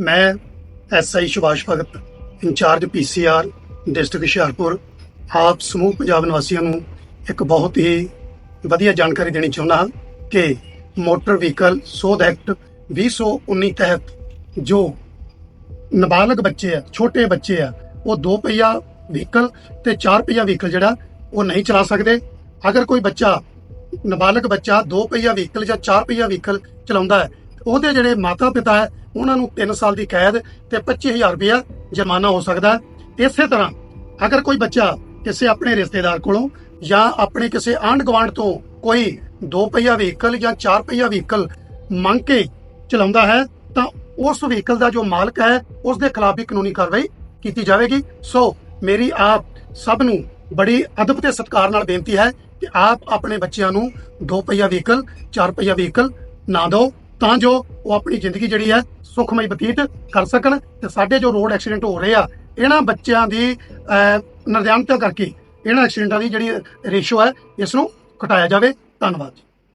ਮੈਂ SI Subhash Bhagat, incharge PCR district Hoshiarpur. ਆਪ ਸਮੂਹ ਪੰਜਾਬ ਨਿਵਾਸੀਆਂ ਨੂੰ ਇੱਕ ਬਹੁਤ ਹੀ ਵਧੀਆ ਜਾਣਕਾਰੀ ਦੇਣੀ ਚਾਹੁੰਦਾ ਹਾਂ ਕਿ ਮੋਟਰ ਵਹੀਕਲ ਸੋਧ ਐਕਟ 2019 ਤਹਿਤ ਜੋ ਨਾਬਾਲਗ ਬੱਚੇ ਆ, ਛੋਟੇ ਬੱਚੇ ਆ, ਉਹ ਦੋ ਪਹੀਆ ਵਹੀਕਲ ਤੇ ਚਾਰ ਪਹੀਆ ਵਹੀਕਲ ਜਿਹੜਾ, ਉਹ ਨਹੀਂ ਚਲਾ ਸਕਦੇ। ਅਗਰ ਕੋਈ ਬੱਚਾ, ਨਾਬਾਲਗ ਬੱਚਾ ਦੋ ਪਹੀਆ ਵਹੀਕਲ ਜਾਂ ਚਾਰ ਪਹੀਆ ਵਹੀਕਲ ਚਲਾਉਂਦਾ ਹੈ ਉਹਦੇ ਜਿਹੜੇ ਮਾਤਾ ਪਿਤਾ ਹੈ, ਉਹਨਾਂ ਨੂੰ 3 ਸਾਲ ਦੀ ਕੈਦ ਤੇ 25000 ਰੁਪਇਆ ਜੁਰਮਾਨਾ ਹੋ ਸਕਦਾ ਹੈ। ਇਸੇ ਤਰ੍ਹਾਂ ਅਗਰ ਕੋਈ ਬੱਚਾ ਕਿਸੇ ਆਪਣੇ ਰਿਸ਼ਤੇਦਾਰ ਕੋਲੋਂ ਜਾਂ ਆਪਣੇ ਕਿਸੇ ਆਂਢ ਗੁਆਂਢ ਤੋਂ ਕੋਈ ਦੋ ਪਹੀਆ ਵਹੀਕਲ ਜਾਂ ਚਾਰ ਪਹੀਆ ਵਹੀਕਲ ਮੰਗ ਕੇ ਚਲਾਉਂਦਾ ਹੈ, ਤਾਂ ਉਸ ਵਹੀਕਲ ਦਾ ਜੋ ਮਾਲਕ ਹੈ ਉਸ ਦੇ ਖਿਲਾਫ ਵੀ ਕਾਨੂੰਨੀ ਕਾਰਵਾਈ ਕੀਤੀ ਜਾਵੇਗੀ। ਸੋ ਮੇਰੀ ਆਪ ਸਭ ਨੂੰ ਬੜੀ ਅਦਬ ਤੇ ਸਤਿਕਾਰ ਨਾਲ ਬੇਨਤੀ ਹੈ ਕਿ ਆਪ ਆਪਣੇ ਬੱਚਿਆਂ ਨੂੰ ਦੋ ਪਹੀਆ ਵਹੀਕਲ, ਚਾਰ ਪਹੀਆ ਵਹੀਕਲ ਨਾ ਦਿਓ। ਤਾਂ ਜੋ ਉਹ ਆਪਣੀ ਜ਼ਿੰਦਗੀ ਜਿਹੜੀ ਹੈ ਸੁਖਮਈ ਬਤੀਤ ਕਰ ਸਕਣ ਤੇ ਸਾਡੇ ਜੋ ਰੋਡ ਐਕਸੀਡੈਂਟ ਹੋ ਰਹੇ ਆ ਇਹਨਾਂ ਬੱਚਿਆਂ ਦੀ ਅਹ, ਕਰਕੇ ਇਹਨਾਂ ਐਕਸੀਡੈਂਟਾਂ ਦੀ ਜਿਹੜੀ ਰੇਸ਼ੋ ਹੈ ਇਸ ਨੂੰ ਘਟਾਇਆ ਜਾਵੇ। ਧੰਨਵਾਦ ਜੀ।